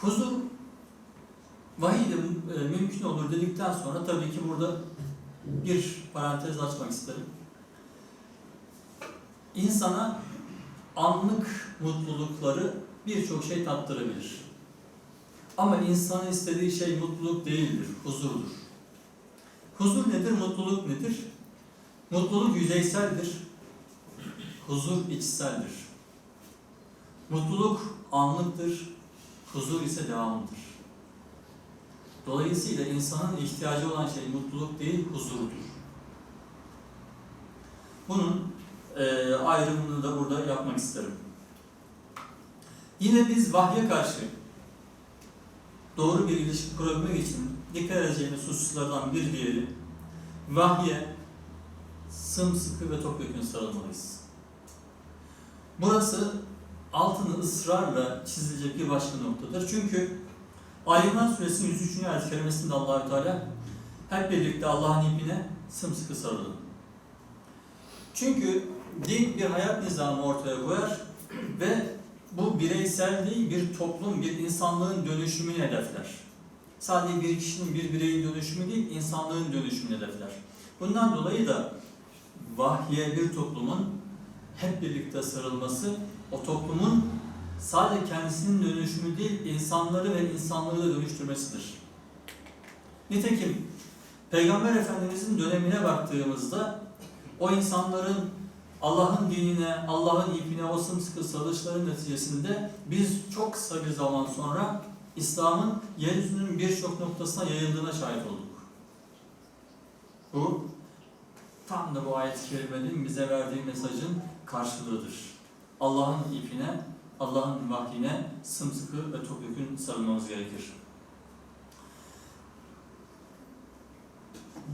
Huzur vahiy de e, mümkün olur dedikten sonra tabii ki burada bir parantez açmak isterim. İnsana anlık mutlulukları birçok şey tattırabilir. Ama insanın istediği şey mutluluk değildir, huzurdur. Huzur nedir, mutluluk nedir? Mutluluk yüzeyseldir, huzur içseldir. Mutluluk anlıktır, huzur ise devamlıdır. Dolayısıyla insanın ihtiyacı olan şey mutluluk değil, huzurdur. Bunun e, ayrımını da burada yapmak isterim. Yine biz vahye karşı doğru bir ilişki kurabilmek için dikkat edeceğimiz hususlardan bir diğeri vahye sımsıkı ve topyekun sarılmalıyız. Burası altını ısrarla çizilecek bir başka noktadır. Çünkü Ali İmran Suresinin 103. ayet-i kerimesinde Allahü Teala hep birlikte Allah'ın ipine sımsıkı sarılın. Çünkü din bir hayat nizamı ortaya koyar ve bu bireysel değil bir toplum, bir insanlığın dönüşümünü hedefler. Sadece bir kişinin, bir bireyin dönüşümü değil, insanlığın dönüşümünü hedefler. Bundan dolayı da vahye bir toplumun hep birlikte sarılması, o toplumun sadece kendisinin dönüşümü değil, insanları ve insanlığı da dönüştürmesidir. Nitekim Peygamber Efendimizin dönemine baktığımızda o insanların Allah'ın dinine, Allah'ın ipine o sımsıkı sarılışların neticesinde biz çok kısa bir zaman sonra İslam'ın yeryüzünün birçok noktasına yayıldığına şahit olduk. Bu tam da bu ayet-i kerimenin bize verdiği mesajın karşılığıdır. Allah'ın ipine, Allah'ın vahyine sımsıkı ve topyekun sarılmamız gerekir.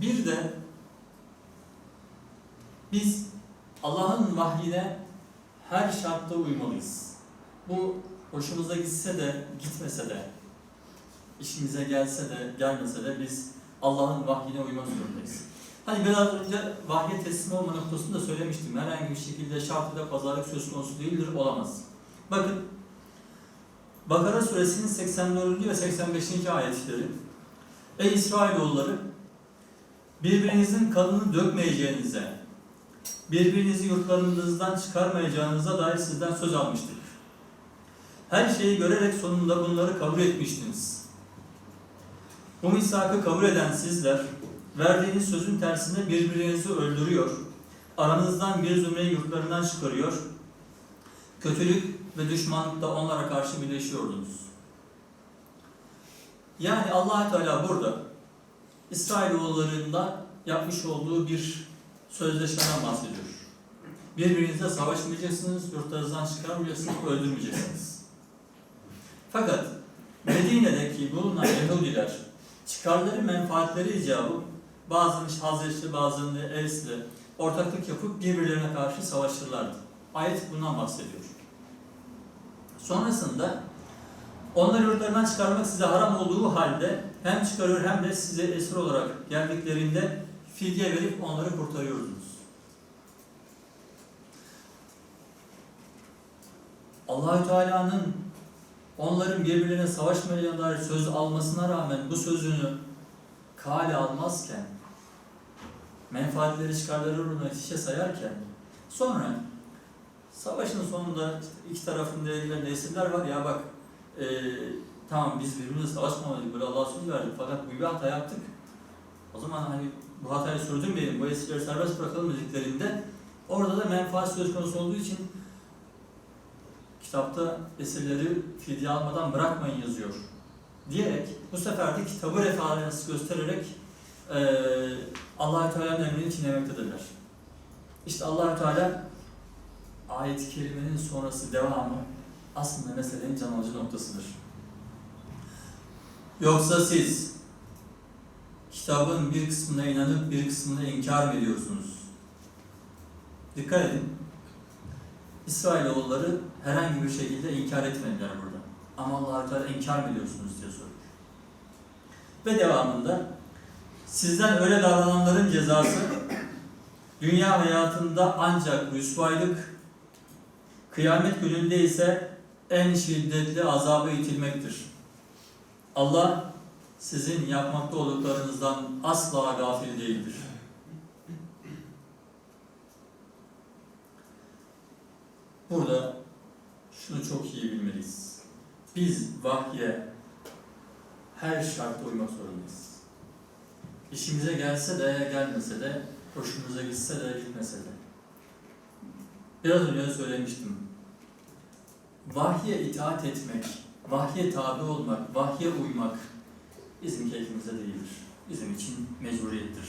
Bir de biz Allah'ın vahyine her şartta uymalıyız. Bu hoşumuza gitse de gitmese de, işimize gelse de gelmese de biz Allah'ın vahyine uymak zorundayız. Hani biraz önce vahye teslim olma noktasını da söylemiştim. Herhangi bir şekilde şartıyla pazarlık söz konusu değildir, olamaz. Bakın, Bakara suresinin 84. ve 85. ayetleri. Ey İsrailoğulları, birbirinizin kanını dökmeyeceğinize, birbirinizi yurtlarınızdan çıkarmayacağınıza dair sizden söz almıştık. Her şeyi görerek sonunda bunları kabul etmiştiniz. Bu misakı kabul eden sizler, verdiğiniz sözün tersine birbirinizi öldürüyor, aranızdan bir zümreyi yurtlarından çıkarıyor, kötülük ve düşmanlıkta onlara karşı birleşiyordunuz. Yani allah Teala burada İsrailoğullarında yapmış olduğu bir sözleşmeden bahsediyor. Birbirinizle savaşmayacaksınız, yurtlarınızdan çıkarmayacaksınız, öldürmeyeceksiniz. Fakat Medine'deki bulunan Yahudiler çıkarları menfaatleri icabı bazıları Hazreçli, bazılarını Evs'le ortaklık yapıp birbirlerine karşı savaşırlardı. Ayet bundan bahsediyor. Sonrasında onları yurtlarından çıkarmak size haram olduğu halde hem çıkarıyor hem de size esir olarak geldiklerinde fidye verip onları kurtarıyordunuz. Allahü Teala'nın onların birbirine savaşmayacağına dair söz almasına rağmen bu sözünü kale almazken menfaatleri çıkarları uğruna şişe sayarken sonra savaşın sonunda işte iki tarafın ellerinde esirler var ya bak e, tamam biz birbirimizle savaşmamalıydık böyle Allah'a söz verdik fakat bu bir hata yaptık. O zaman hani bu hatayı sürdürmeyelim, bu esirleri serbest bırakalım dediklerinde orada da menfaat söz konusu olduğu için kitapta esirleri fidye almadan bırakmayın yazıyor diyerek bu sefer de kitabı referans göstererek e, allah Teala'nın emrini çiğnemektedirler. İşte allah Teala ayet-i kerimenin sonrası devamı aslında meselenin can alıcı noktasıdır. Yoksa siz kitabın bir kısmına inanıp bir kısmına inkar mı ediyorsunuz? Dikkat edin. İsrailoğulları herhangi bir şekilde inkar etmediler burada. Ama allah Teala inkar mı ediyorsunuz diye soruyor. Ve devamında sizden öyle davrananların cezası dünya hayatında ancak rüsvaylık, kıyamet gününde ise en şiddetli azabı itilmektir. Allah sizin yapmakta olduklarınızdan asla gafil değildir. Burada şunu çok iyi bilmeliyiz. Biz vahye her şartta uymak zorundayız. İşimize gelse de gelmese de, hoşumuza gitse de gitmese de. Biraz önce söylemiştim. Vahye itaat etmek, vahye tabi olmak, vahye uymak bizim keyfimize değildir. Bizim için mecburiyettir.